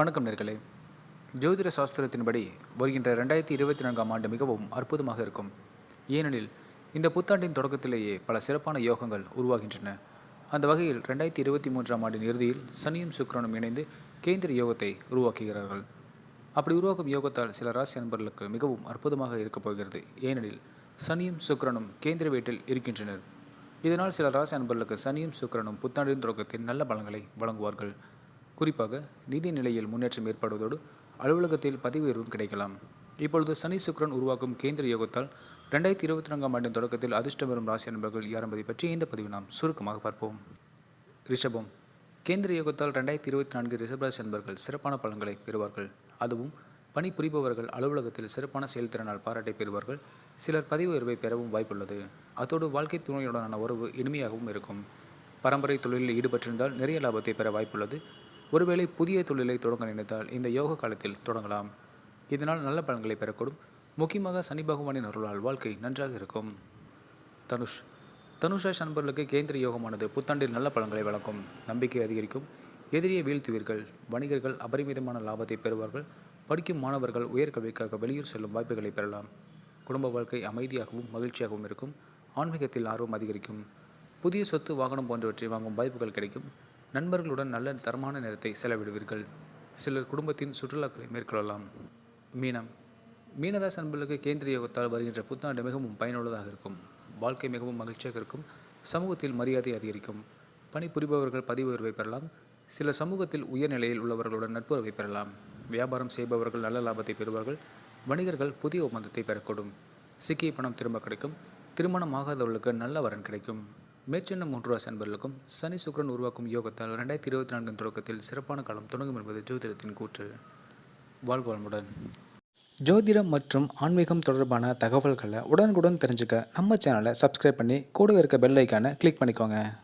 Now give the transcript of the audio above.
வணக்கம் நேர்களே. ஜோதிட சாஸ்திரத்தின்படி வருகின்ற ரெண்டாயிரத்தி இருபத்தி நான்காம் ஆண்டு மிகவும் அற்புதமாக இருக்கும். ஏனெனில் இந்த புத்தாண்டின் தொடக்கத்திலேயே பல சிறப்பான யோகங்கள் உருவாகின்றன. அந்த வகையில் ரெண்டாயிரத்தி இருபத்தி மூன்றாம் ஆண்டின் இறுதியில் சனியும் சுக்கிரனும் இணைந்து கேந்திர யோகத்தை உருவாக்குகிறார்கள். அப்படி உருவாக்கும் யோகத்தால் சில ராசி அன்பர்களுக்கு மிகவும் அற்புதமாக இருக்கப் போகிறது. ஏனெனில் சனியும் சுக்கரனும் கேந்திர வீட்டில் இருக்கின்றனர். இதனால் சில ராசி அன்பர்களுக்கு சனியும் சுக்கரனும் புத்தாண்டின் தொடக்கத்தில் நல்ல பலன்களை வழங்குவார்கள். குறிப்பாக நிதி நிலையில் முன்னேற்றம் ஏற்படுவதோடு அலுவலகத்தில் பதவி உயர்வும் கிடைக்கலாம். இப்பொழுது சனி சுக்கிரன் உருவாக்கும் கேந்திர யோகத்தால் ரெண்டாயிரத்தி இருபத்தி நான்காம் ஆண்டின் தொடக்கத்தில் அதிர்ஷ்டம் வரும் ராசி நண்பர்கள் யார் என்பதை பற்றி இந்த பதிவு நாம் சுருக்கமாக பார்ப்போம். ரிஷபம். கேந்திர யோகத்தால் ரெண்டாயிரத்தி இருபத்தி நான்கு ரிஷபராசி நண்பர்கள் சிறப்பான பலன்களை பெறுவார்கள். அதுவும் பணிபுரிபவர்கள் அலுவலகத்தில் சிறப்பான செயல்திறனால் பாராட்டை பெறுவார்கள். சிலர் பதவி உயர்வை பெறவும் வாய்ப்புள்ளது. அத்தோடு வாழ்க்கை துணையுடனான உறவு இனிமையாகவும் இருக்கும். பரம்பரை தொழிலில் ஈடுபட்டிருந்தால் நிறைய லாபத்தை பெற வாய்ப்புள்ளது. ஒருவேளை புதிய தொழிலை தொடங்க நினைத்தால் இந்த யோக காலத்தில் தொடங்கலாம். இதனால் நல்ல பலன்களை பெறக்கூடும். முக்கியமாக சனி பகவானின் அருளால் வாழ்க்கை நன்றாக இருக்கும். தனுஷ். தனுஷாஷ் நண்பர்களுக்கு கேந்திர யோகமானது புத்தாண்டில் நல்ல பலன்களை வழங்கும். நம்பிக்கை அதிகரிக்கும். எதிரியை வீழ்த்துவீர்கள். வணிகர்கள் அபரிமிதமான லாபத்தை பெறுவார்கள். படிக்கும் மாணவர்கள் உயர்கல்விக்காக வெளியூர் செல்லும் வாய்ப்புகளை பெறலாம். குடும்ப வாழ்க்கை அமைதியாகவும் மகிழ்ச்சியாகவும் இருக்கும். ஆன்மீகத்தில் ஆர்வம் அதிகரிக்கும். புதிய சொத்து வாகனம் போன்றவற்றை வாங்கும் வாய்ப்புகள் கிடைக்கும். நண்பர்களுடன் நல்ல தரமான நேரத்தை செலவிடுவீர்கள். சிலர் குடும்பத்தின் சுற்றுலாக்களை மேற்கொள்ளலாம். மீனம். மீனராசி அன்பர்களுக்கு கேந்திர யோகத்தால் வருகின்ற புத்தாண்டு மிகவும் பயனுள்ளதாக இருக்கும். வாழ்க்கை மிகவும் மகிழ்ச்சியாக இருக்கும். சமூகத்தில் மரியாதை அதிகரிக்கும். பணிபுரிபவர்கள் பதிவு உயர்வை பெறலாம். சில சமூகத்தில் உயர்நிலையில் உள்ளவர்களுடன் நட்புறவை பெறலாம். வியாபாரம் செய்பவர்கள் நல்ல லாபத்தை பெறுவார்கள். வணிகர்கள் புதிய ஒப்பந்தத்தை பெறக்கூடும். சிக்கிய பணம் திரும்ப கிடைக்கும். திருமணம் ஆகாதவர்களுக்கு நல்ல வரன் கிடைக்கும். மேற்சென்ன மூன்று ராசி அன்பர்களுக்கும் சனி சுக்கிரன் உருவாக்கும் யோகத்தால் ரெண்டாயிரத்தி இருபத்தி நான்கின் தொடக்கத்தில் சிறப்பான காலம் தொடங்கும் என்பது ஜோதிடத்தின் கூற்று. வாழ்க வளமுடன். ஜோதிடம் மற்றும் ஆன்மீகம் தொடர்பான தகவல்களை உடனுக்குடன் தெரிஞ்சுக்க நம்ம சேனலை சப்ஸ்கிரைப் பண்ணி கூடவே இருக்க பெல் ஐக்கானை கிளிக் பண்ணிக்கோங்க.